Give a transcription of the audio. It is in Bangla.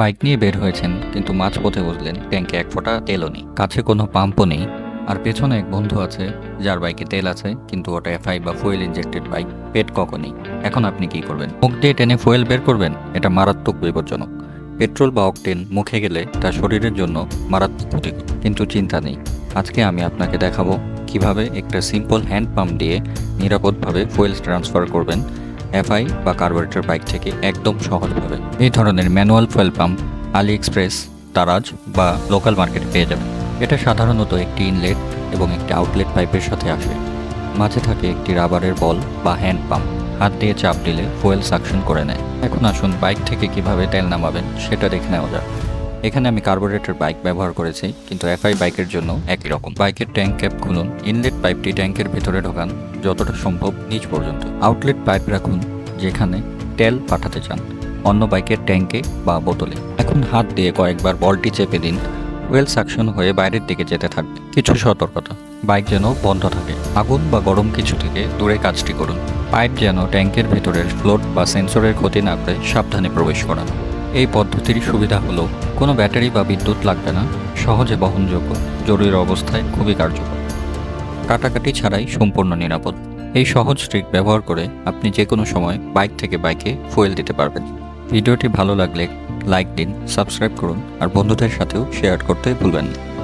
বাইক নিয়ে বের হয়েছেন, কিন্তু মাঝপথে বুঝলেন ট্যাঙ্কে এক ফোঁটা তেলও নেই। কাছে কোনো পাম্পও নেই, আর পেছনে এক বন্ধু আছে, যার বাইকে তেল আছে, কিন্তু ওটা এফআই বা ফুয়েল ইনজেক্টেড বাইক পেট কখনই নেই। এখন আপনি কি করবেন? মুখ দিয়ে টেনে ফুয়েল বের করবেন? এটা মারাত্মক বিপজ্জনক। পেট্রোল বা অকটেন মুখে গেলে তা শরীরের জন্য মারাত্মক ক্ষতিকর। কিন্তু চিন্তা নেই। আজকে আমি আপনাকে দেখাবো কীভাবে একটা সিম্পল হ্যান্ড পাম্প দিয়ে নিরাপদভাবে ফুয়েল ট্রান্সফার করবেন। এফআই বা কার্বোরেটর বাইক থেকে একদম সহজভাবে এই ধরনের manual fuel pump AliExpress Taraz বা লোকাল মার্কেটে পেয়ে যাবেন। এটা সাধারণত একটি ইনলেট এবং একটি আউটলেট পাইপের সাথে আসে। মাঝে থাকে একটি রাবারের বল বা হ্যান্ড পাম্প। হাত দিয়ে চাপ দিলে ফুয়েল সাকশন করে নেয়। এখন আসুন বাইক থেকে কীভাবে তেল নামাবেন সেটা দেখে নেওয়া যাক। এখানে আমি কার্বোরেটর বাইক ব্যবহার করেছি, কিন্তু এফআই বাইকের জন্য একই রকম। বাইকের ট্যাঙ্ক ক্যাপ খুলুন, ইনলেট পাইপটি ট্যাঙ্কের ভিতরে ঢোকান, যতটা সম্ভব নিচ পর্যন্ত। আউটলেট পাইপ রাখুন, যেখানে তেল পাঠাতে চান, অন্য বাইকের ট্যাঙ্কে বা বোতলে। এখন হাত দিয়ে কয়েকবার বলটি চেপে দিন, ওয়েল সাকশন হয়ে বাইরের দিকে যেতে থাকবে। কিছু সতর্কতা, বাইক যেন বন্ধ থাকে, আগুন বা গরম কিছু থেকে দূরে কাজটি করুন। পাইপ যেন ট্যাঙ্কের ভেতরের ফ্লোট বা সেন্সরের ক্ষতি না করে সাবধানে প্রবেশ করা এই পদ্ধতির সুবিধা হলো, কোনো ব্যাটারি বা বিদ্যুৎ লাগবে না, সহজে বহনযোগ্য, জরুরি অবস্থায় খুবই কার্যকর। কাটাকাটি ছাড়াই সম্পূর্ণ নিরাপদ। এই সহজ ট্রিক ব্যবহার করে আপনি যে কোনো সময় বাইক থেকে বাইকে ফুয়েল দিতে পারবেন। ভিডিওটি ভালো লাগলে লাইক দিন, সাবস্ক্রাইব করুন, আর বন্ধুদের সাথেও শেয়ার করতে ভুলবেন না।